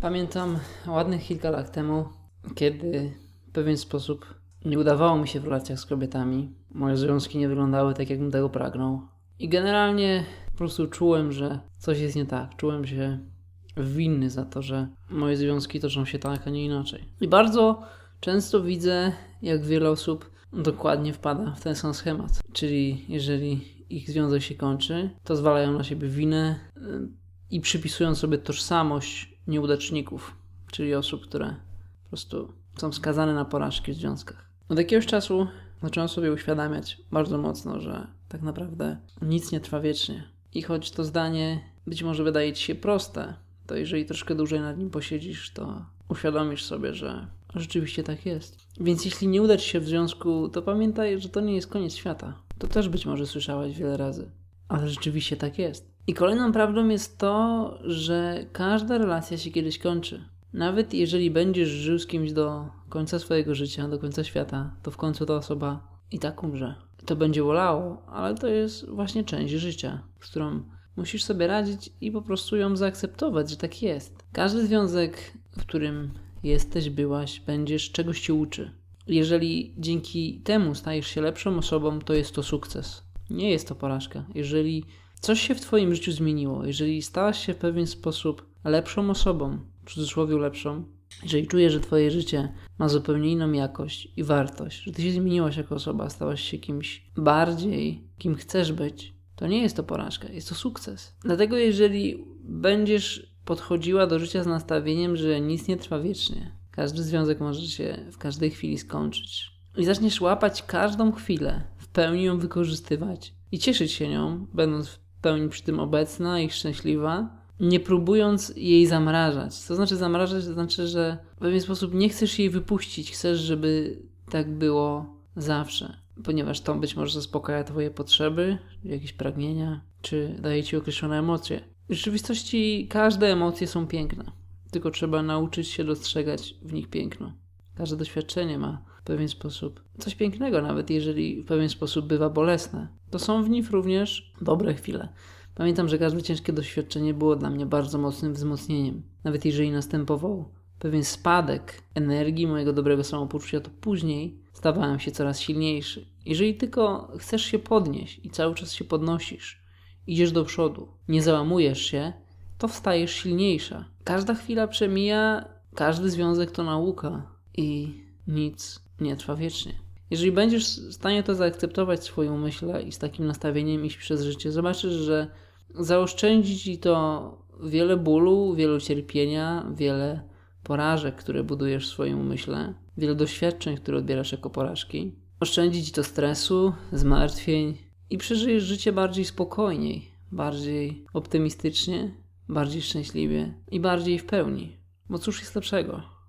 Pamiętam ładnych kilka lat temu, kiedy w pewien sposób nie udawało mi się w relacjach z kobietami. Moje związki nie wyglądały tak, jakbym tego pragnął. I generalnie po prostu czułem, że coś jest nie tak. Czułem się winny za to, że moje związki toczą się tak, a nie inaczej. I bardzo często widzę, jak wiele osób dokładnie wpada w ten sam schemat. Czyli jeżeli ich związek się kończy, to zwalają na siebie winę y, i przypisują sobie tożsamość nieudaczników, czyli osób, które po prostu są skazane na porażki w związkach. Od jakiegoś czasu zacząłem sobie uświadamiać bardzo mocno, że tak naprawdę nic nie trwa wiecznie. I choć to zdanie być może wydaje ci się proste, to jeżeli troszkę dłużej nad nim posiedzisz, to uświadomisz sobie, że rzeczywiście tak jest. Więc jeśli nie uda ci się w związku, to pamiętaj, że to nie jest koniec świata. To też być może słyszałeś wiele razy, ale rzeczywiście tak jest. I kolejną prawdą jest to, że każda relacja się kiedyś kończy. Nawet jeżeli będziesz żył z kimś do końca swojego życia, do końca świata, to w końcu ta osoba i tak umrze. To będzie bolało, ale to jest właśnie część życia, z którą musisz sobie radzić i po prostu ją zaakceptować, że tak jest. Każdy związek, w którym jesteś, byłaś, będziesz, czegoś cię uczy. Jeżeli dzięki temu stajesz się lepszą osobą, to jest to sukces. Nie jest to porażka. Jeżeli coś się w Twoim życiu zmieniło, jeżeli stałaś się w pewien sposób lepszą osobą, w cudzysłowie lepszą, jeżeli czujesz, że Twoje życie ma zupełnie inną jakość i wartość, że Ty się zmieniłaś jako osoba, stałaś się kimś bardziej, kim chcesz być, to nie jest to porażka, jest to sukces. Dlatego, jeżeli będziesz podchodziła do życia z nastawieniem, że nic nie trwa wiecznie, każdy związek może się w każdej chwili skończyć, i zaczniesz łapać każdą chwilę, w pełni ją wykorzystywać i cieszyć się nią, będąc pełni przy tym obecna i szczęśliwa, nie próbując jej zamrażać. Co znaczy zamrażać? To znaczy, że w pewien sposób nie chcesz jej wypuścić, chcesz, żeby tak było zawsze, ponieważ to być może zaspokaja Twoje potrzeby, jakieś pragnienia, czy daje Ci określone emocje. W rzeczywistości każde emocje są piękne, tylko trzeba nauczyć się dostrzegać w nich piękno. Każde doświadczenie ma w pewien sposób coś pięknego, nawet jeżeli w pewien sposób bywa bolesne. To są w nich również dobre chwile. Pamiętam, że każde ciężkie doświadczenie było dla mnie bardzo mocnym wzmocnieniem. Nawet jeżeli następował pewien spadek energii mojego dobrego samopoczucia, to później stawałem się coraz silniejszy. Jeżeli tylko chcesz się podnieść i cały czas się podnosisz, idziesz do przodu, nie załamujesz się, to wstajesz silniejsza. Każda chwila przemija, każdy związek to nauka i nic nie trwa wiecznie. Jeżeli będziesz w stanie to zaakceptować swoją myślę i z takim nastawieniem iść przez życie, zobaczysz, że zaoszczędzi ci to wiele bólu, wiele cierpienia, wiele porażek, które budujesz w swoim umyśle, wiele doświadczeń, które odbierasz jako porażki. Oszczędzi ci to stresu, zmartwień i przeżyjesz życie bardziej spokojniej, bardziej optymistycznie, bardziej szczęśliwie i bardziej w pełni. Bo cóż jest lepszego?